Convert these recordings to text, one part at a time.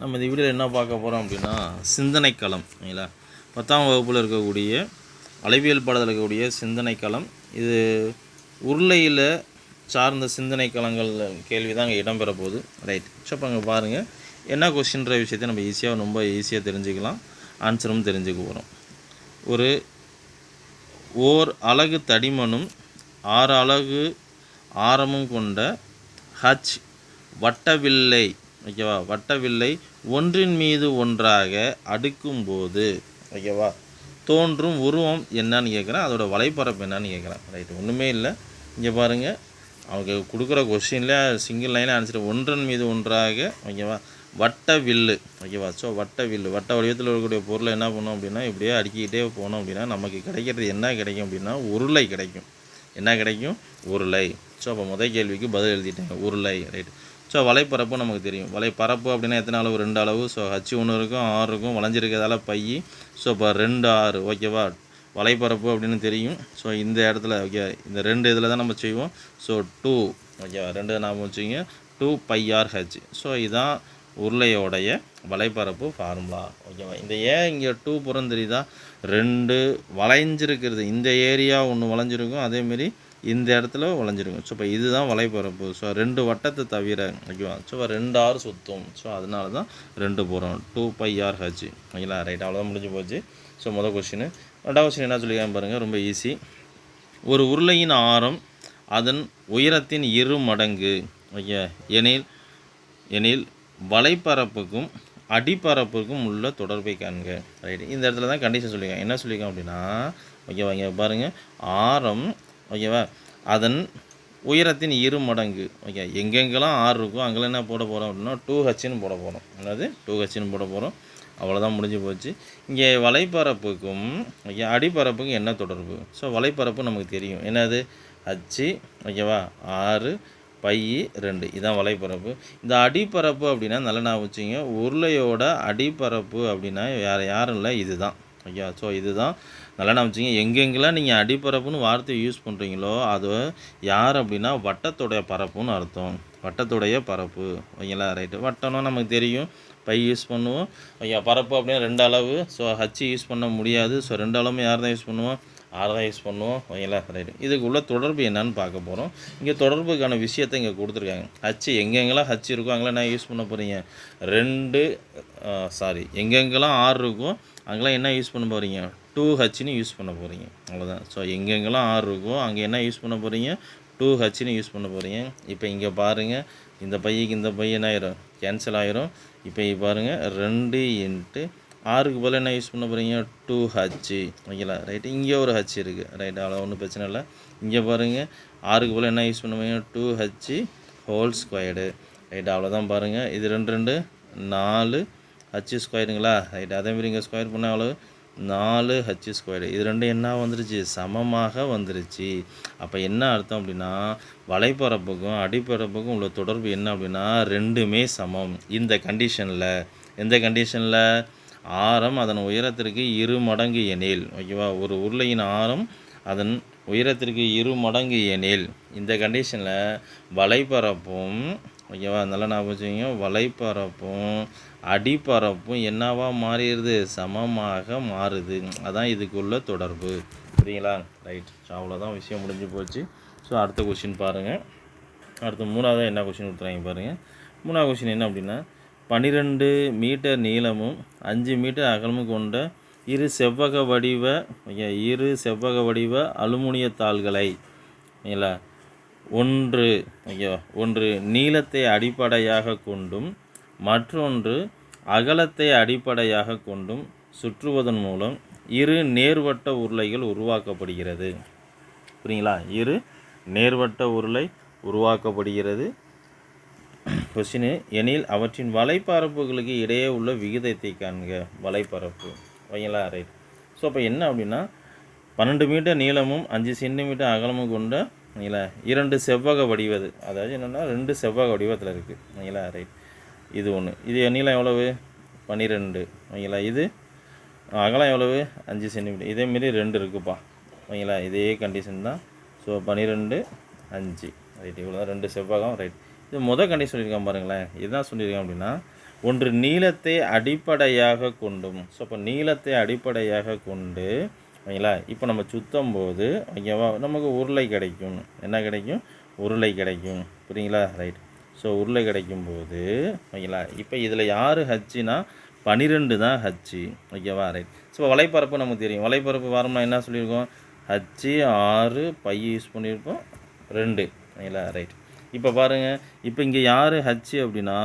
நம்ம இந்த வீடியோவில் என்ன பார்க்க போகிறோம் அப்படின்னா சிந்தனைக்களம் சரிங்களா பத்தாம் வகுப்பில் இருக்கக்கூடிய அளவியல் பாடத்தில் இருக்கக்கூடிய சிந்தனைக்களம். இது உருளையில் சார்ந்த சிந்தனை களங்கள் கேள்வி தான் இங்கே இடம்பெற போகுது. ரைட் ஸோ அப்போ அங்கே பாருங்கள் என்ன கொஸ்டின்ற விஷயத்தை நம்ம ஈஸியாக ரொம்ப ஈஸியாக தெரிஞ்சுக்கலாம். ஆன்சரும் தெரிஞ்சுக்க போகிறோம் ஒரு ஓர் அலகு தடிமனும் ஆறு அலகு ஆரமும் கொண்ட ஹச் வட்டவில்லை. ஓகேவா? வட்டவில்லை ஒன்றின் மீது ஒன்றாக அடுக்கும்போது ஓகேவா? தோன்றும் உருவம் என்னன்னு கேட்குறேன். அதோடய வலைப்பரப்பு என்னன்னு கேட்குறேன். ரைட் ஒன்றுமே இல்லை. இங்கே பாருங்கள் அவங்க கொடுக்குற கொஷினில் சிங்கிள் லைனில் ஆன்சர் ஒன்றன் மீது ஒன்றாக ஓகேவா? வட்ட வில்லு ஓகேவா? ஸோ வட்ட வில்லு வட்ட வடிவத்தில் இருக்கக்கூடிய பொருளை என்ன பண்ணோம் அப்படின்னா இப்படியே அடுக்கிக்கிட்டே போனோம் அப்படின்னா நமக்கு கிடைக்கிறது என்ன கிடைக்கும் அப்படின்னா உருளை கிடைக்கும். என்ன கிடைக்கும்? உருளை. ஸோ அப்போ முதல் கேள்விக்கு பதில் எழுதிட்டேன். உருளை. ரைட் ஸோ வலைப்பரப்பு நமக்கு தெரியும். வலைப்பரப்பு அப்படின்னா எத்தனை அளவு? ரெண்டு அளவு. ஸோ ஹச்சு ஒன்று இருக்கும் ஆறு இருக்கும் வளைஞ்சிருக்கிறதால பை. ஸோ இப்போ ரெண்டு ஆறு ஓகேவா வலைப்பரப்பு அப்படின்னு தெரியும். ஸோ இந்த இடத்துல ஓகே இந்த ரெண்டு இதில் தான் நம்ம செய்வோம். ஸோ டூ ஓகேவா ரெண்டு நாம வச்சுங்க. Two pi R H so இதுதான் உருளையோடைய வலைப்பரப்பு ஃபார்முலா ஓகேவா இந்த ஏன் இங்கே டூ புறம் தெரியுதா? ரெண்டு வளைஞ்சிருக்கிறது. இந்த ஏரியா ஒன்று வளைஞ்சிருக்கும். அதேமாரி இந்த இடத்துல வளைஞ்சிருக்கும் ஸோ இப்போ இதுதான் வலைப்பரப்பு ஸோ ரெண்டு வட்டத்தை தவிர ஓகேவா ஸோ ரெண்டு ஆறு சுற்றும் ஸோ அதனால தான் ரெண்டு போகிறோம் டூ பை ஆர் ஹச் ஓகேங்களா ரைட் அவ்வளோதான் முடிஞ்சு போச்சு. ஸோ முதல் கொஸ்டின் ரெண்டாவது கொஸ்டின் என்ன சொல்லியிருக்காங்க பாருங்கள் ரொம்ப ஈஸி ஒரு உருளையின் ஆரம் அதன் உயரத்தின் இரு மடங்கு ஓகே எனில் எனில் வலைப்பரப்புக்கும் அடிப்பரப்புக்கும் உள்ள தொடர்பை காண்க. ரைட் இந்த இடத்துல தான் கண்டிஷன் சொல்லியிருக்காங்க. என்ன சொல்லியிருக்கேன் அப்படின்னா ஓகேவா இங்கே பாருங்கள் ஆரம் ஓகேவா? அதன் உயரத்தின் இரு மடங்கு. ஓகே எங்கெங்கெல்லாம் ஆறு இருக்கோ அங்கெல்லாம் என்ன போட போகிறோம் அப்படின்னா டூ ஹச்னு போட போகிறோம் அதாவது டூ ஹச்சின்னு போட போகிறோம் அவ்வளோதான் முடிஞ்சு போச்சு. இங்கே வலைப்பரப்புக்கும் ஓகே அடிப்பரப்புக்கும் என்ன தொடர்பு? ஸோ வலைப்பரப்பு நமக்கு தெரியும். என்னது? ஹச்சு ஓகேவா? ஆறு பை ரெண்டு. இதான் வலைப்பரப்பு. இந்த அடிப்பரப்பு அப்படின்னா நல்லா நான் வச்சுங்க உருளையோட அடிப்பரப்பு அப்படின்னா வேறு யாரும் இல்லை இதுதான். ஐயா. ஸோ இதுதான் நல்லா நினச்சிங்க எங்கெங்கெல்லாம் நீங்கள் அடிப்பரப்புன்னு வார்த்தையை யூஸ் பண்ணுறீங்களோ அது யார் அப்படின்னா வட்டத்துடைய பரப்புன்னு அர்த்தம். வட்டத்துடைய பரப்பு. ஓகேங்களா? ரைட்டு வட்டம்னா நமக்கு தெரியும். பை யூஸ் பண்ணுவோம். ஐயா பரப்பு அப்படின்னா ரெண்டு அளவு. ஸோ ஹச்சு யூஸ் பண்ண முடியாது. ஸோ ரெண்டு அளவும் யார் தான் யூஸ் பண்ணுவோம்? ஆறு தான் யூஸ் பண்ணுவோம். ஓகேங்களா? ரைட்டு இதுக்குள்ள தொடர்பு என்னன்னு பார்க்க போகிறோம் இங்கே தொடர்புக்கான விஷயத்தை இங்கே கொடுத்துருக்காங்க. ஹச்சு எங்கெங்கெல்லாம் ஹச் இருக்கோ அங்கெல்லாம் என்ன யூஸ் பண்ண போகிறீங்க ரெண்டு சாரி எங்கெங்கெல்லாம் ஆறு இருக்கும் அங்கெல்லாம் என்ன யூஸ் பண்ண போகிறீங்க டூ ஹச்னு யூஸ் பண்ண போகிறீங்க அவ்வளோதான் ஸோ எங்கெங்கெல்லாம் ஆறு இருக்கோ அங்கே என்ன யூஸ் பண்ண போகிறீங்க டூ ஹச்னு யூஸ் பண்ண போகிறீங்க இப்போ இங்கே பாருங்கள் இந்த பையக்கு இந்த பையன் ஆயிரும்? கேன்சல் ஆயிரும். இப்போ பாருங்கள் ரெண்டு இன்ட்டு ஆறுக்கு பதில் என்ன யூஸ் பண்ண போகிறீங்க டூ ஹச்சு ஓகேங்களா ரைட்டு இங்கே ஒரு ஹச் இருக்குது ரைட்டு அவ்வளோ ஒன்றும் பிரச்சனை இல்லை. இங்கே பாருங்கள் ஆறுக்கு பதில் என்ன யூஸ் பண்ண போகிறீங்க டூ ஹச்சு ஹோல் ஸ்கொயர்டு ரைட்டு அவ்வளோதான் பாருங்கள் இது ரெண்டு ரெண்டு. நாலு. ஹச்சு ஸ்கொயருங்களா ரைட் அதேமாரி இங்கே ஸ்கொயர் பண்ண எவ்வளோ நாலு ஹச் ஸ்கொயர் இது ரெண்டும் என்ன வந்துருச்சு? சமமாக வந்துருச்சு. அப்போ என்ன அர்த்தம் அப்படின்னா வலைப்பரப்புக்கும் அடிப்பரப்புக்கும் உள்ள தொடர்பு என்ன அப்படின்னா ரெண்டுமே சமம். இந்த கண்டிஷனில் எந்த கண்டிஷனில் ஆரம் அதன் உயரத்திற்கு இரு மடங்கு எனில். ஓகேவா ஒரு உருளையின் ஆரம் அதன் உயரத்திற்கு இரு மடங்கு எனில். இந்த கண்டிஷனில் வலைப்பரப்பும் ஓகேவா? அதனால் நான் வச்சுக்கோங்க. வலைப்பரப்பும் அடிப்பரப்பும் என்னவா மாறிடுது? சமமாக மாறுது. அதான் இதுக்குள்ள தொடர்பு. புரியுங்களா ரைட். ஸோ அவ்வளோதான் விஷயம் முடிஞ்சு போச்சு. ஸோ அடுத்த கொஷின் பாருங்கள் அடுத்து மூணாவது என்ன கொஷின் கொடுத்துறாங்க பாருங்கள் மூணாவது கொஷின் என்ன அப்படின்னா பன்னிரெண்டு மீட்டர் நீளமும் அஞ்சு மீட்டர் அகலமும் கொண்ட இரு செவ்வக வடிவ இரு செவ்வக வடிவ அலுமினிய தாள்களை இல்லை ஒன்று ஐயோ ஒன்று நீளத்தை அடிப்படையாக கொண்டும் மற்றொன்று அகலத்தை அடிப்படையாக கொண்டும் சுற்றுவதன் மூலம் இரு நேர்வட்ட உருளைகள் உருவாக்கப்படுகிறது. புரியுங்களா? இரு நேர்வட்ட உருளை உருவாக்கப்படுகிறது. கொஷினு எனில் அவற்றின் வலைப்பரப்புகளுக்கு இடையே உள்ள விகிதத்தை காண்க. வலைப்பரப்பு. ஓகேங்களா? ரைட் ஸோ அப்போ என்ன அப்படின்னா பன்னெண்டு மீட்டர் நீளமும் அஞ்சு சென்டிமீட்டர் அகலமும் கொண்ட ஓகேங்களா இரண்டு செவ்வக வடிவது. அதாவது என்னென்னா ரெண்டு செவ்வக வடிவத்தில் இருக்குது ஓகேங்களா ரைட் இது ஒன்று இது நீளம் எவ்வளவு? பன்னிரெண்டு. ஓகேங்களா இது அகலம் எவ்வளவு? அஞ்சு சென்டிமீட்டர். இதேமாரி ரெண்டு இருக்குப்பா. ஓகேங்களா இதே கண்டிஷன் தான். ஸோ பன்னிரெண்டு அஞ்சு. ரைட் இவ்வளோ தான் ரெண்டு செவ்வகம் ரைட் இது மொதல் கண்டிஷன் சொல்லியிருக்கான் பாருங்களேன். இதுதான் சொல்லியிருக்கேன் அப்படின்னா ஒன்று நீளத்தை அடிப்படையாக கொண்டும். ஸோ அப்போ நீளத்தை அடிப்படையாக கொண்டு ஓகேங்களா இப்போ நம்ம சுத்தம் போது ஓகேவா நமக்கு உருளை கிடைக்கும். என்ன கிடைக்கும்? உருளை கிடைக்கும். புரியுங்களா? ரைட். ஸோ உருளை கிடைக்கும் போது ஓகேங்களா இப்போ இதில் யார் ஹச்சுனா பனிரெண்டு தான் ஹச்சு. ஓகேவா ரைட். ஸோ வலைப்பரப்பு நமக்கு தெரியும். வலைப்பரப்பு வாரம்னா என்ன சொல்லியிருக்கோம்? ஹச்சு ஆறு பை யூஸ் பண்ணியிருக்கோம் ரெண்டு. ஓகேங்களா ரைட். இப்போ பாருங்கள் இப்போ இங்கே யார் ஹச்சு அப்படின்னா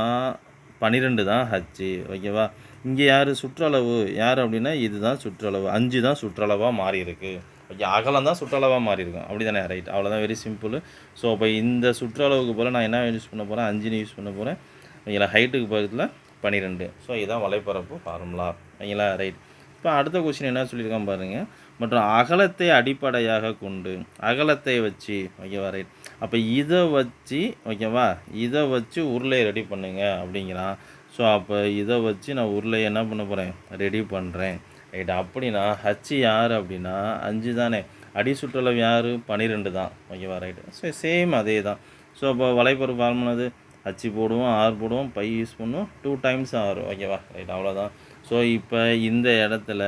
பன்னிரெண்டு தான் ஹச்சு. ஓகேவா? இங்கே யார்? சுற்றளவு. யார் அப்படின்னா இதுதான் சுற்றளவு. அஞ்சு தான் சுற்றளவாக மாறி இருக்கு ஓகே அகலம் தான் சுற்றளவாக மாறி இருக்கும் அப்படி தானே ரைட் அவ்வளோதான் வெரி சிம்பிள் ஸோ அப்போ இந்த சுற்றளவுக்கு போல் நான் என்ன யூஸ் பண்ண போகிறேன் அஞ்சுன்னு யூஸ் பண்ண போகிறேன் ஓகேங்களா ஹைட்டுக்கு பக்கத்தில் பன்னிரெண்டு ஸோ இதுதான் வலைப்பரப்பு ஃபார்முலா ஓகேங்களா ரைட் இப்போ அடுத்த கொஸ்டின் என்ன சொல்லியிருக்கான் பாருங்கள் மற்றும் அகலத்தை அடிப்படையாக கொண்டு அகலத்தை வச்சு ஓகேவா ரைட் அப்போ இதை வச்சு ஓகேவா இதை வச்சு உருளை ரெடி பண்ணுங்க அப்படிங்கிறான். ஸோ அப்போ இதை வச்சு நான் உருளை என்ன பண்ண போகிறேன் ரெடி பண்ணுறேன் ரைட் அப்படின்னா ஹச்சு யார் அப்படின்னா அஞ்சு தானே. அடி சுற்றளவு யார்? பன்னிரெண்டு தான். ஓகேவா? ரைட்டு ஸோ சேம் அதே தான். ஸோ அப்போ வலைப்பொருள் ஃபார்முலாது ஹச்சு போடுவோம் ஆர் போடுவோம் பை யூஸ் பண்ணுவோம் டூ டைம்ஸ் ஆர் ஓகேவா? ரைட் அவ்வளோதான் ஸோ இப்போ இந்த இடத்துல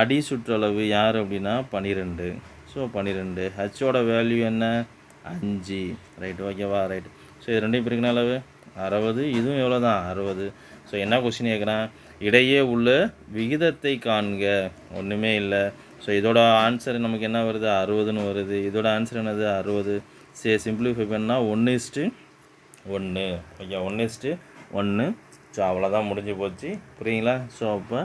அடி சுற்றளவு யார் அப்படின்னா பன்னிரெண்டு ஸோ பன்னிரெண்டு ஹச்சோட வேல்யூ என்ன? அஞ்சு. ரைட் ஓகேவா? ரைட் ஸோ இது ரெண்டையும் பிரிக்கின அளவு அறுபது இதுவும் எவ்வளோ தான் அறுபது. ஸோ என்ன கொஸ்டின் கேட்குறேன் இடையே உள்ள விகிதத்தை காண்க. ஒன்றுமே இல்லை. ஸோ இதோட ஆன்சர் நமக்கு என்ன வருது? அறுபதுன்னு வருது. இதோட ஆன்சர் என்னது? அறுபது. சே சிம்பிளிஃபை பண்ணால் ஒன்று இஸ்ட்டு ஒன்று ஓகே ஒன்று இஸ்ட்டு ஒன்று ஸோ அவ்வளோதான் முடிஞ்சு போச்சு. புரியுங்களா? ஸோ அப்போ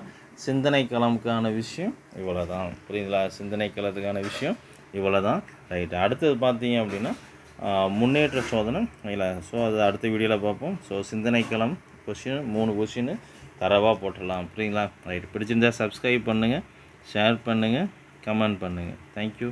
சிந்தனை களமுக்கான விஷயம் இவ்வளோ தான் புரியுங்களா? சிந்தனை களத்துக்கான விஷயம் இவ்வளோ தான் ரைட் அடுத்தது பார்த்தீங்க அப்படின்னா முன்னேற்ற சோதனை. இல்லை ஸோ அது அடுத்த வீடியோவில் பார்ப்போம். ஸோ சிந்தனை கொஷின் மூணு கொஷின் தரவாக போட்டுடலாம். அப்படிங்களா ரைட் பிடிச்சிருந்தா சப்ஸ்கிரைப் பண்ணுங்கள் ஷேர் பண்ணுங்கள் கமெண்ட் பண்ணுங்கள் தேங்க்யூ